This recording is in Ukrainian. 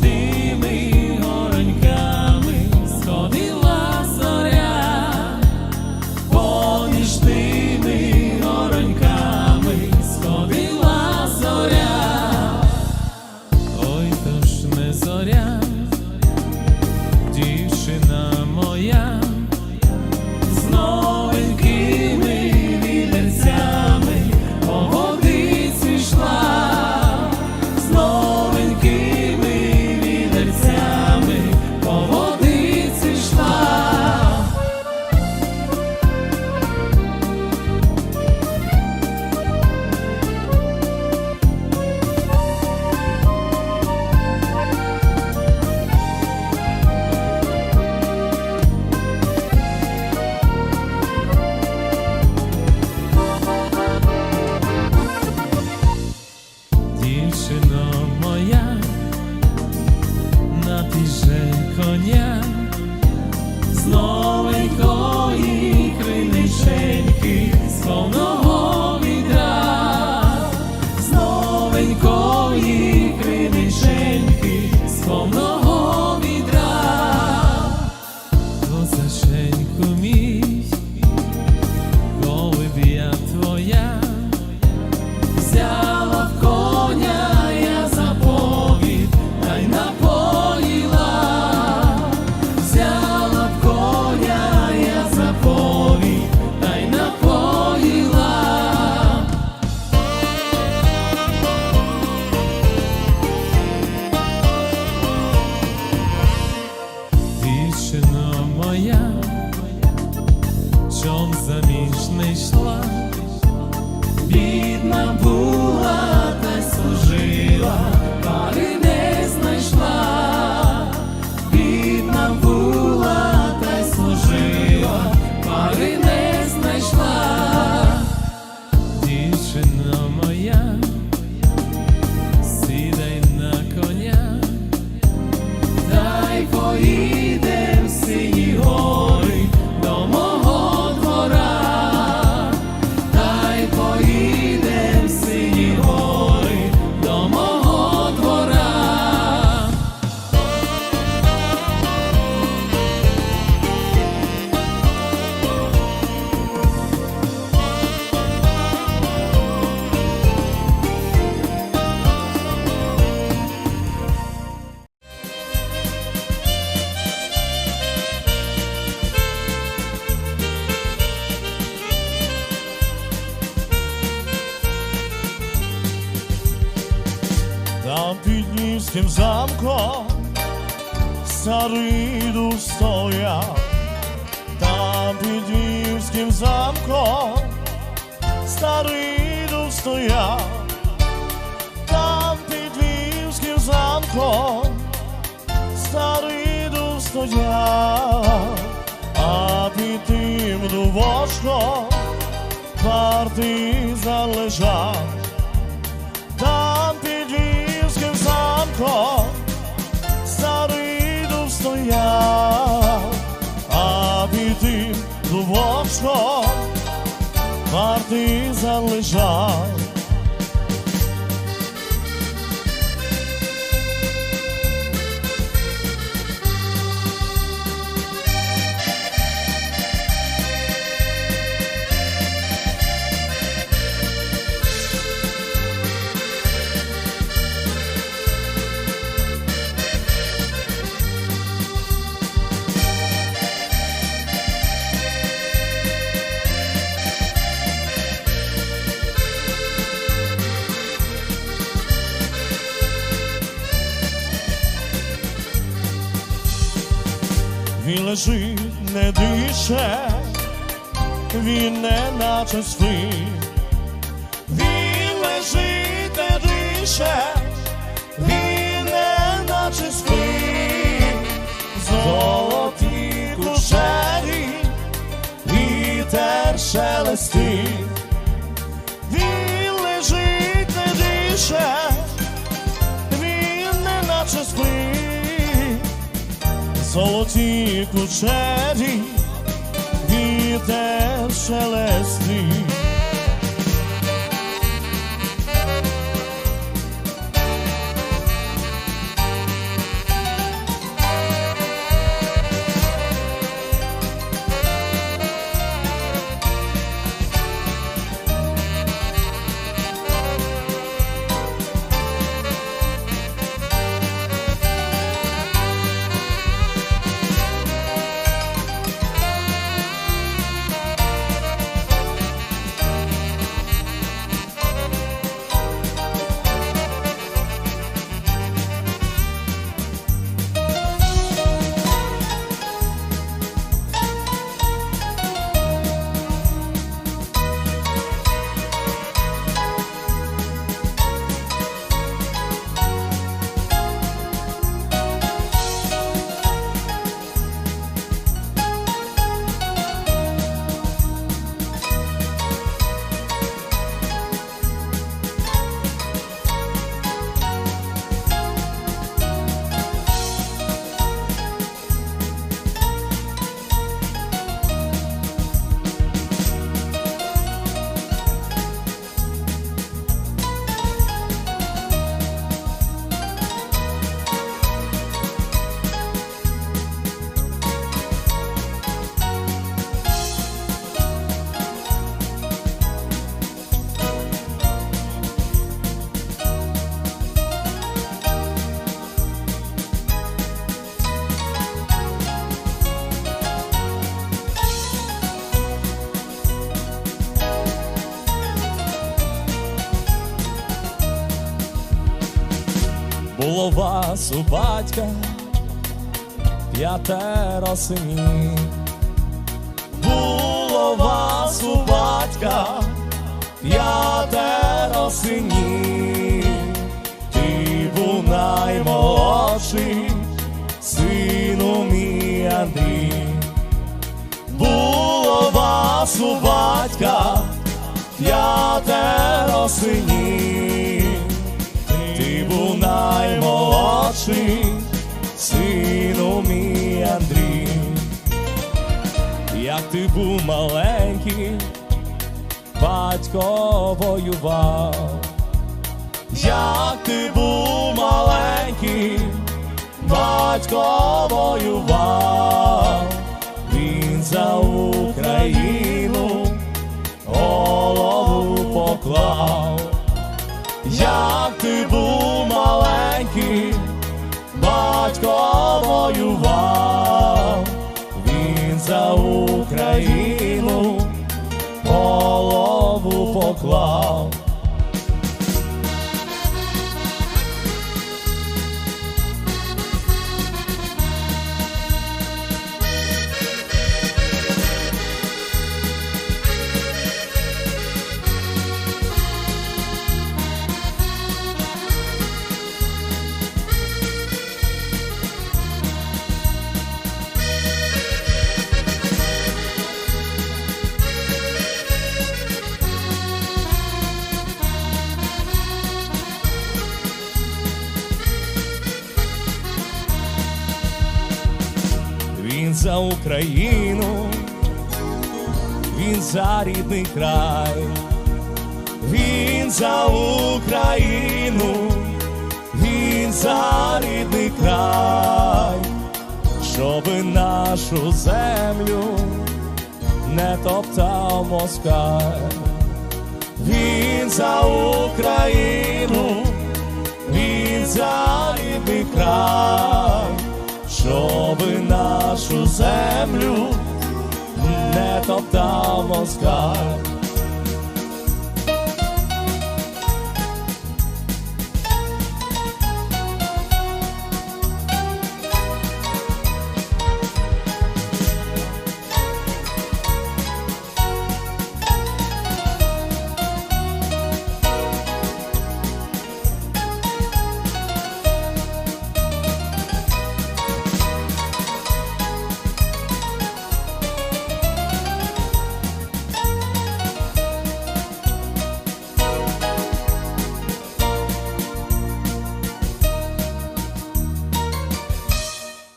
Christi. Моя, чом заміж не йшла? Бідна Львівським замком старий дух стояв, там під Львівським замком старий дух стояв, там під Львівським замком старий дух стояв, а під тим дубочком партизан лежав. Дубочком партизан лежав. Він лежить, не дише, він не наче спить. Він лежить, не дише, він не наче спить. Золоті кушері, вітер шелестить. Він лежить, не дише, він не наче спить золоті кучері, вітер шелестить. Було вас у батька п'ятеро синів. Було вас у батька п'ятеро синів. Ти був наймолодший, сину мій Андрій. Було вас у батька п'ятеро синів. Наймолодший, сину мій Андрій. Як ти був маленький, батько воював. Як ти був маленький, батько воював, він за Україну голову поклав. Як ти був воював, він за Україну голову поклав. За Україну, він за рідний край, він за Україну, він за рідний край, щоби нашу землю не топтав москаль. Він за Україну, він за рідний край, щоби нашу землю не топтав москаль.